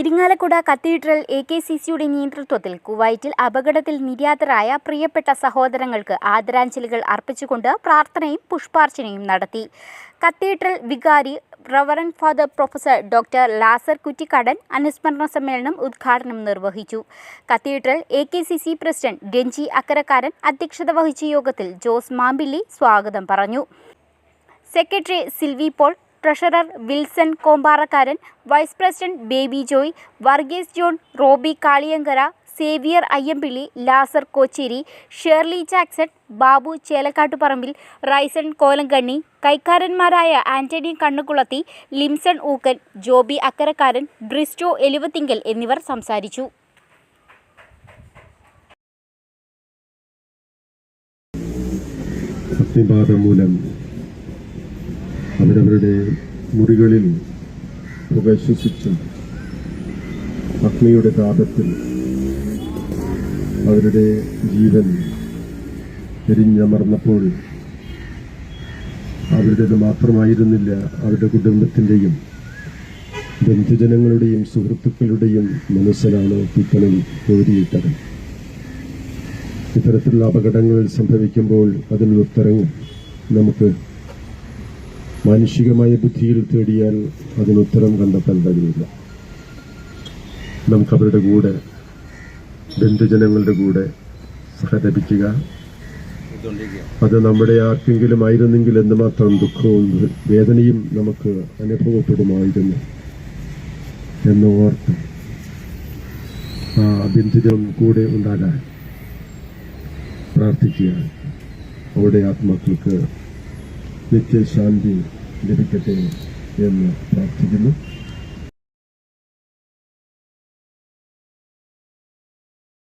Irinjalakuda cathedral A K C സിയുടെ നേതൃത്വത്തിൽ കുവൈറ്റിൽ അപകടത്തിൽ നിര്യാതരായ പ്രിയപ്പെട്ട സഹോദരങ്ങൾക്ക് ആദരാഞ്ജലികൾ അർപ്പിച്ചുകൊണ്ട് പ്രാർത്ഥനയും പുഷ്പാർച്ചനയും നടത്തി. കത്തീഡ്രൽ വികാരി reverend father professor doctor Lazar Kuttikkadan അനുസ്മരണ സമ്മേളനം ഉദ്ഘാടനം നിർവഹിച്ചു. Cathedral A K C C president Ranji Akkarakkaran അധ്യക്ഷത വഹിച്ച യോഗത്തിൽ ജോസ് മാമ്പിള്ളി സ്വാഗതം പറഞ്ഞു. Secretary Silvy Paul treasurer Wilson Kombarakkaran vice president Baby Joy Varghese John Roby Kaliyankara Xavier Ayyampilly Lazar Kocheri Shirley Jackson Babu Chelakkattuparambil Raison Kolankanni കൈക്കാരന്മാരായ Antony Kannukulathi Limson ഊക്കൻ Joby Akkarakkaran Bristo Eluvathingal എന്നിവർ സംസാരിച്ചു. മൂലം അവരവരുടെ മുറികളിൽ പുക ശ്വസിച്ചും അഗ്നിയുടെ താപത്തിൽ അവരുടെ ജീവൻ എരിഞ്ഞമർന്നപ്പോൾ അവരുടേത് മാത്രമായിരുന്നില്ല അവരുടെ കുടുംബത്തിന്റെയും ബന്ധുജനങ്ങളുടെയും സുഹൃത്തുക്കളുടെയും മനസ്സിലാണ് തീക്കണൽ കോരിയിട്ടത്. ഇത്തരത്തിലുള്ള അപകടങ്ങൾ സംഭവിക്കുമ്പോൾ അതിനുള്ള ഉത്തരവും നമുക്ക് മാനുഷികമായ ബുദ്ധിയിൽ തേടിയാൽ അതിന് ഉത്തരം കണ്ടെത്താൻ കഴിയില്ല. നമുക്കവരുടെ കൂടെ ബന്ധുജനങ്ങളുടെ കൂടെ സഹതപിക്കുക. അത് നമ്മുടെ ആർക്കെങ്കിലും ആയിരുന്നെങ്കിൽ എന്തുമാത്രം ദുഃഖവും വേദനയും നമുക്ക് അനുഭവപ്പെടുമായിരുന്നു എന്ന് ഓർത്ത് ആ ബന്ധുജനം കൂടെ ഉണ്ടാകാൻ പ്രാർത്ഥിക്കുക. അവിടെ ആത്മാക്കൾക്ക് ನಿತ್ಯ ಶಾಂತಿ ದೊರಕತೆ ಎಂದು ಪ್ರಾರ್ಥಿಸಲು